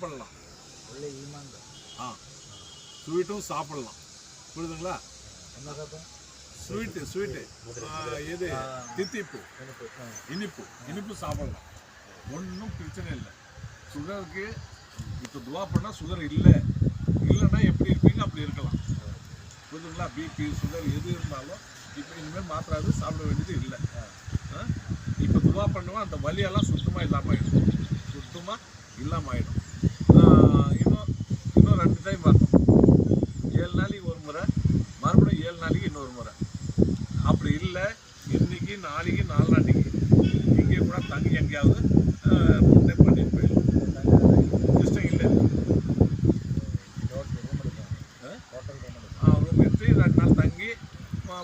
சாப்பிடலாம். ஆ. ஸ்வீட்டும் சாப்பிடலாம். புரியுதுங்களா? ஸ்வீட்டு ஸ்வீட்டு எது? தித்திப்பு. இனிப்பு. இனிப்பு. சாப்பிடலாம். ஒன்றும் பிரச்சனை இல்லை. சுகருக்கு இப்போ துவா பண்ணால் சுகர் இல்லை. இல்லைன்னா எப்படி இருப்பீங்க? அப்படி இருக்கலாம். புரியுதுங்களா? பிபி சுகர் எது இருந்தாலும் இப்போ இனிமேல் மாத்திராது சாப்பிட வேண்டியது இல்லை. இப்போ துவா பண்ணுவோம் அந்த வலியெல்லாம் சுத்தமாக இல்லாமல் ஆகிடும் சுத்தமாக இல்லாமல் ஆகிடும் இன்னும் இன்னும் ரெண்டு டைம் வரணும். ஏழு நாளைக்கு ஒரு முறை மறுபடியும் ஏழு நாளைக்கு இன்னொரு முறை. அப்படி இல்லை இன்னைக்கு நாளைக்கு நாலு நாளைக்கு. இங்கே கூட தங்கி எங்கேயாவது முன்னே பண்ணிட்டு போயிடலாம். இஷ்டம் இல்லை. ஹோட்டல் ரூம் எடுப்பேன் ஆ? ஹோட்டல் ரூம் எடுத்து ரெண்டு நாள் தங்கி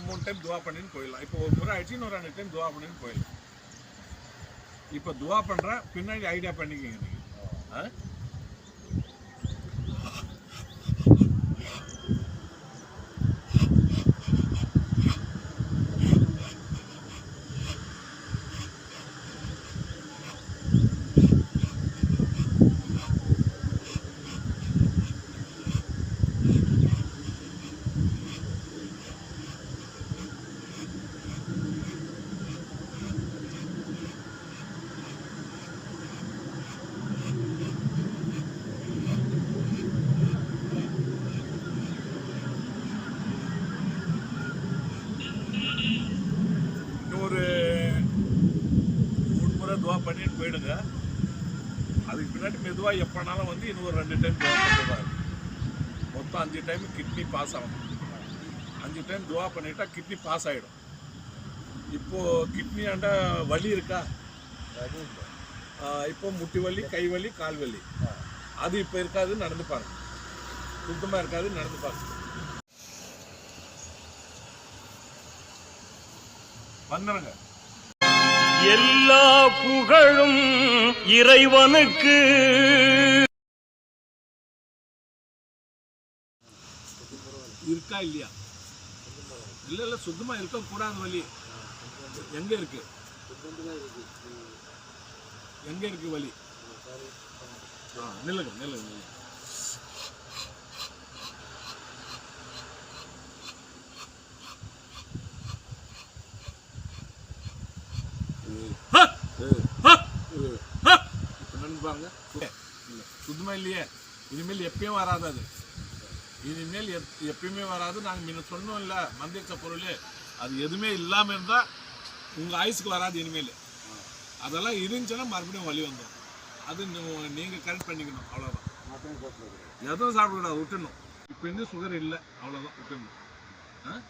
மூணு டைம் துவா பண்ணின்னு போயிடலாம். இப்போ ஒரு முறை ஆயிடுச்சு இன்னும் ரெண்டு டைம் துவா பண்ணின்னு போயிடலாம். இப்போ துவா பண்ணுற பின்னாடி ஐடியா பண்ணிக்கிங்க நீங்கள் ஆ இன்னும் ஒரு மூணு முறை துவா பண்ணிட்டு போயிடுங்க. அதுக்கு பின்னாடி மெதுவாக எப்போனாலும் வந்து இன்னும் ஒரு ரெண்டு டைம் துவா பண்ணுறாரு மொத்தம் அஞ்சு டைம் கிட்னி பாஸ் ஆகணும் அஞ்சு டைம் துவா பண்ணிட்டா கிட்னி பாஸ் ஆகிடும் இப்போ கிட்னி ஆண்ட வலி இருக்கா? இப்போ முட்டி வலி கை வலி கால் வலி. அது இப்போ இருக்காது நடந்து பாருங்க. சுத்தமாக இருக்காது நடந்து பாருங்க. வந்துடுங்க எல்லா புகழும் இறைவனுக்கு. இருக்கா இல்லையா? இல்ல இல்ல சுத்தமா இருக்க கூடாது வலி. எங்க இருக்கு? எங்க இருக்கு வலி? ஆ, நில்லுங்க நில்லுங்க நில்லுங்க. ஹ! ஹ! ஹ! இப்ப நடந்து பாருங்க. சுத்தமா இல்லையே. இனிமேல் எப்பயும் வராது அது. இனிமேல் எப்- எப்பயுமே வராது. நாங்கள் முன்ன சொன்னோம் இல்லை மந்திரிச்ச பொருள். அது எதுவுமே இல்லாமல் இருந்தால் உங்கள் ஆயுசுக்கு வராது இனிமேல். அதெல்லாம் இருந்துச்சுன்னா மறுபடியும் வழி வந்துடும் அது நீங்கள் கரெக்ட் பண்ணிக்கணும். அவ்வளோதான் எதுவும் சாப்பிடக்கூடாது. விட்டுணும் இப்போ இருந்து சுகர் இல்லை. அவ்வளோதான் விட்டுணும் ஆ?